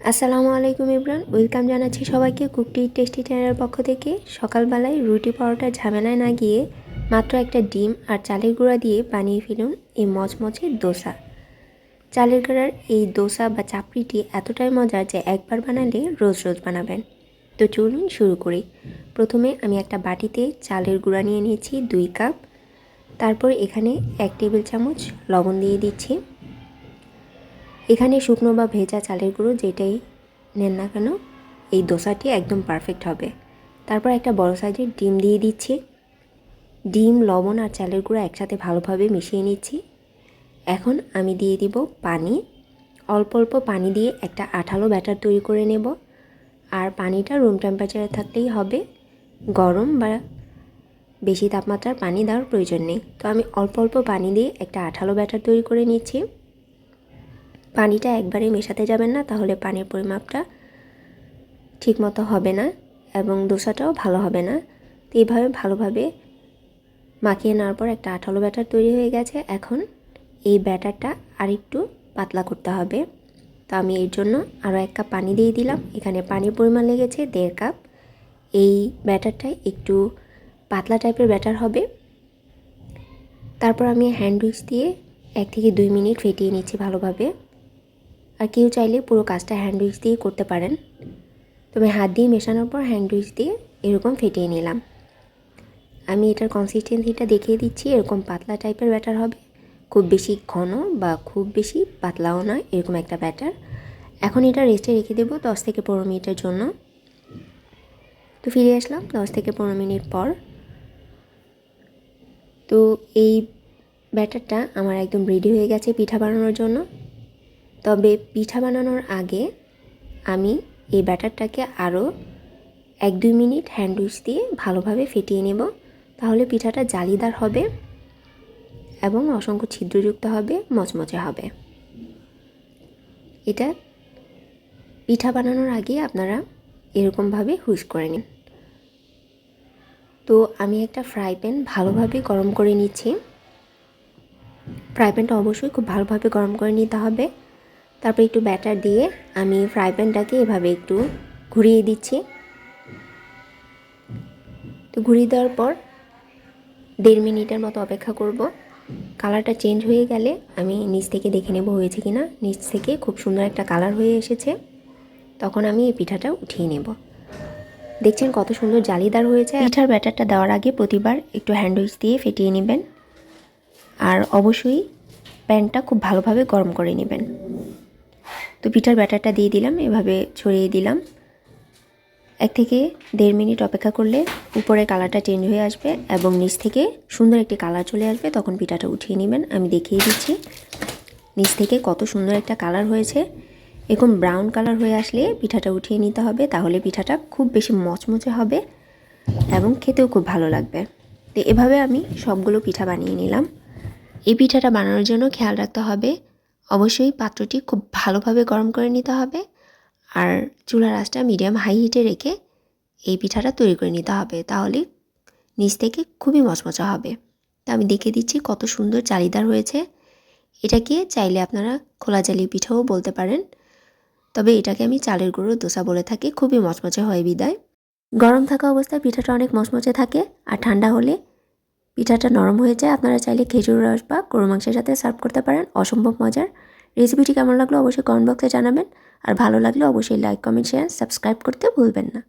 আসসালামু আলাইকুম ইমরান, ওয়েলকাম জানাচ্ছি সবাইকে কুকটি টেস্টি চ্যানেলের পক্ষ থেকে। সকালবেলায় রুটি পরোটার ঝামেলায় না গিয়ে মাত্র একটা ডিম আর চালের গুঁড়া দিয়ে বানিয়ে ফেলুন এই মচমচে দোসা। চালের গুঁড়ার এই দোসা বা চাপড়িটি এতটাই মজার যে একবার বানালে রোজ রোজ বানাবেন। তো চলুন শুরু করি। প্রথমে আমি একটা বাটিতে চালের গুঁড়া নিয়ে নিয়েছি দুই কাপ। তারপর এখানে এক টেবিল চামচ লবণ দিয়ে দিচ্ছি। এখানে শুকনো বা ভেজা চালের গুঁড়ো যেটাই নেন না কেন, এই দোসাটি একদম পারফেক্ট হবে। তারপর একটা বড় সাইজের ডিম দিয়ে দিচ্ছি। ডিম, লবণ আর চালের গুঁড়ো একসাথে ভালোভাবে মিশিয়ে নিচ্ছি। এখন আমি দিয়ে দিব পানি। অল্প অল্প পানি দিয়ে একটা আঠালো ব্যাটার তৈরি করে নেব। আর পানিটা রুম টেম্পারেচারে থাকলেই হবে। গরম বা বেশি তাপমাত্রার পানি দেওয়ার প্রয়োজন নেই। তো আমি অল্প অল্প পানি দিয়ে একটা আঠালো ব্যাটার তৈরি করে নিচ্ছি। পানিটা একবারে মেশাতে যাবেন না, তাহলে পানির পরিমাপটা ঠিকমতো হবে না এবং দোসাটাও ভালো হবে না। তো এইভাবে ভালোভাবে মাখিয়ে নেওয়ার পর একটা আঠালো ব্যাটার তৈরি হয়ে গেছে। এখন এই ব্যাটারটা আরেকটু পাতলা করতে হবে। তো আমি এর জন্য আরও এক কাপ পানি দিয়ে দিলাম। এখানে পানির পরিমাণ লেগেছে দেড় কাপ। এই ব্যাটারটাই একটু পাতলা টাইপের ব্যাটার হবে। তারপর আমি হ্যান্ড উইক্স দিয়ে এক থেকে দুই মিনিট ফেটিয়ে নিচ্ছি ভালোভাবে। আর কেউ চাইলে পুরো কাজটা হ্যান্ড উইক্স দিয়ে করতে পারেন। তবে হাত দিয়ে মেশানোর পর হ্যান্ড উইক্স দিয়ে এরকম ফেটিয়ে নিলাম। আমি এটার কনসিস্টেন্সিটা দেখিয়ে দিচ্ছি, এরকম পাতলা টাইপের ব্যাটার হবে। খুব বেশি ঘন বা খুব বেশি পাতলাও নয়, এরকম একটা ব্যাটার এখন এটা রেস্টে রেখে দেবো দশ থেকে পনেরো মিনিটের জন্য। তো ফিরে আসলাম দশ থেকে পনেরো মিনিট পর। তো এই ব্যাটারটা আমার একদম রেডি হয়ে গেছে পিঠা বানানোর জন্য। তবে পিঠা বানানোর আগে আমি এই ব্যাটারটাকে আরও এক দুই মিনিট হ্যান্ড উইচ দিয়ে ভালোভাবে ফেটিয়ে নেব। তাহলে পিঠাটা জালিদার হবে এবং অসংখ্য ছিদ্রযুক্ত হবে, মচমচে হবে। এটা পিঠা বানানোর আগে আপনারা এরকমভাবে হুইস করে নিন। তো আমি একটা ফ্রাই প্যান ভালোভাবে গরম করে নিচ্ছি। ফ্রাই প্যানটা অবশ্যই খুব ভালোভাবে গরম করে নিতে হবে। তারপর একটু ব্যাটার দিয়ে আমি ফ্রাই প্যানটাকে এভাবে একটু ঘুরিয়ে দিচ্ছি। তো ঘুরিয়ে দেওয়ার পর দেড় মিনিটের মতো অপেক্ষা করব। কালারটা চেঞ্জ হয়ে গেলে আমি নিচ থেকে দেখে নেব হয়েছে কি না নিচ থেকে খুব সুন্দর একটা কালার হয়ে এসেছে। তখন আমি এই পিঠাটা উঠিয়ে নেব। দেখছেন কত সুন্দর জালিদার হয়েছে। পিঠার ব্যাটারটা দেওয়ার আগে প্রতিবার একটু হ্যান্ডউইচ দিয়ে ফেটিয়ে নেবেন। আর অবশ্যই প্যানটা খুব ভালোভাবে গরম করে নেবেন। তো পিঠার ব্যাটারটা দিয়ে দিলাম, এভাবে ছড়িয়ে দিলাম। এক থেকে দেড় মিনিট অপেক্ষা করলে উপরে কালারটা চেঞ্জ হয়ে আসবে এবং নিচ থেকে সুন্দর একটি কালার চলে আসবে, তখন পিঠাটা উঠিয়ে নেবেন। আমি দেখিয়ে দিচ্ছি, নিচ থেকে কত সুন্দর একটা কালার হয়েছে। এরকম ব্রাউন কালার হয়ে আসলে পিঠাটা উঠিয়ে নিতে হবে, তাহলে পিঠাটা খুব বেশি মচমচে হবে এবং খেতেও খুব ভালো লাগবে। তো এভাবে আমি সবগুলো পিঠা বানিয়ে নিলাম। এই পিঠাটা বানানোর জন্য খেয়াল রাখতে হবে অবশ্যই পাত্রটি খুব ভালোভাবে গরম করে নিতে হবে আর চুলার আঁচটা মিডিয়াম হাই হিটে রেখে এই পিঠাটা তৈরি করে নিতে হবে তাহলে নিচ থেকে খুবই মচমচা হবে। তা আমি দেখে দিচ্ছি কত সুন্দর চালিদার হয়েছে। এটাকে চাইলে আপনারা খোলা জালি পিঠাও বলতে পারেন। তবে এটাকে আমি চালের গুঁড়ো, দোসা বলে থাকি, খুবই মচমচে হয় বিদায়। গরম থাকা অবস্থায় পিঠাটা অনেক মচমচে থাকে আর ঠান্ডা হলে পিঠাটা নরম হয়ে যায়, আপনারা চাইলে খেজুর রস বা গরু মাংসের সাথে সার্ভ করতে পারেন। অসম্ভব মজার। রেসিপিটি কেমন লাগল অবশ্যই কমেন্ট বক্সে জানাবেন। আর ভালো লাগলে অবশ্যই লাইক কমেন্ট শেয়ার সাবস্ক্রাইব করতে ভুলবেন না।